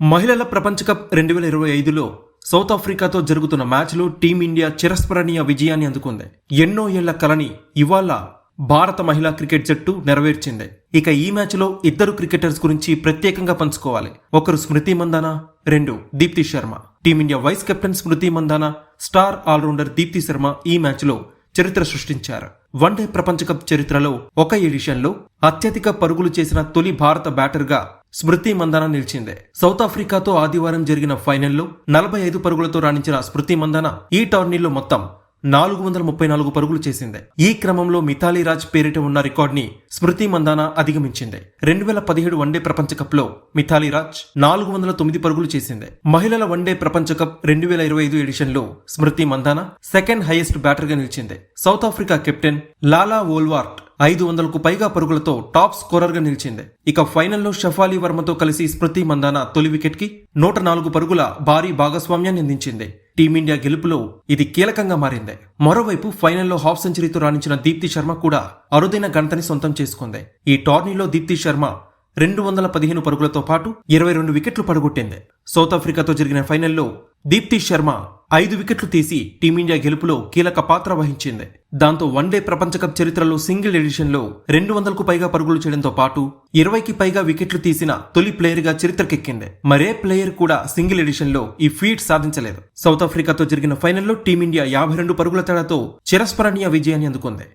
మహిళల ప్రపంచ కప్ రెండు వేల ఇరవై ఐదులో సౌత్ ఆఫ్రికాతో జరుగుతున్న మ్యాచ్లో టీమిండియా చిరస్మరణీయ విజయాన్ని అందుకుంది. ఎన్నో ఏళ్ళ కలని ఇవాళ భారత మహిళా క్రికెట్ జట్టు నెరవేర్చింది. ఇక ఈ మ్యాచ్లో ఇద్దరు క్రికెటర్స్ గురించి ప్రత్యేకంగా పంచుకోవాలి. ఒకరు స్మృతి మందాన రెండు Deepti Sharma. Team India vice captain Smriti Mandhana star all rounder Deepti Sharma ఈ మ్యాచ్లో చరిత్ర సృష్టించారు. వన్డే ప్రపంచ కప్ చరిత్రలో ఒక ఎడిషన్లో అత్యధిక పరుగులు చేసిన తొలి భారత బ్యాటర్గా స్మృతి మందాన నిలిచింది. సౌత్ ఆఫ్రికాతో ఆదివారం జరిగిన ఫైనల్లో నలభై ఐదు పరుగులతో రాణించిన స్మృతి మందాన ఈ టోర్నీలో మొత్తం నాలుగు వందల ముప్పై నాలుగు పరుగులు చేసింది. ఈ క్రమంలో మిథాలీ రాజ్ పేరిట ఉన్న రికార్డ్ని స్మృతి మందాన అధిగమించింది. రెండు వేల పదిహేడు వన్డే ప్రపంచ కప్లో మిథాలీ రాజ్ నాలుగు వందల తొమ్మిది పరుగులు చేసింది. మహిళల వన్డే ప్రపంచ కప్ రెండు వేల ఇరవై ఐదు ఎడిషన్లో స్మృతి మందాన సెకండ్ హైయెస్ట్ బ్యాటర్గా నిలిచింది. South Africa captain Laura Wolvaardt ఐదు వందలకు పైగా పరుగులతో టాప్ స్కోరర్గా నిలిచింది. ఇక ఫైనల్లో షఫాలి వర్మతో కలిసి స్మృతి మందాన తొలి వికెట్కి నూట నాలుగు పరుగుల భారీ భాగస్వామ్యాన్ని అందించింది. టీమిండియా గెలుపులో ఇది కీలకంగా మారింది. మరోవైపు ఫైనల్లో హాఫ్ సెంచరీతో రాణించిన దీప్తి శర్మ కూడా అరుదైన ఘనతని సొంతం చేసుకుంది. ఈ టోర్నీలో దీప్తి శర్మ రెండు వందల పదిహేను పరుగులతో పాటు ఇరవై రెండు వికెట్లు పడగొట్టింది. సౌత్ ఆఫ్రికాతో జరిగిన ఫైనల్లో దీప్తి శర్మ ఐదు వికెట్లు తీసి టీమిండియా గెలుపులో కీలక పాత్ర వహించింది. దాంతో వన్డే ప్రపంచకప్ చరిత్రలో సింగిల్ ఎడిషన్లో రెండు వందలకు పైగా పరుగులు చేయడంతో పాటు ఇరవైకి పైగా వికెట్లు తీసిన తొలి ప్లేయర్గా చరిత్రకెక్కింది. మరే ప్లేయర్ కూడా సింగిల్ ఎడిషన్లో ఈ ఫీట్ సాధించలేదు. సౌత్ ఆఫ్రికాతో జరిగిన ఫైనల్లో టీమిండియా యాభై రెండు పరుగుల తేడాతో చిరస్మరణీయ విజయాన్ని అందుకుంది.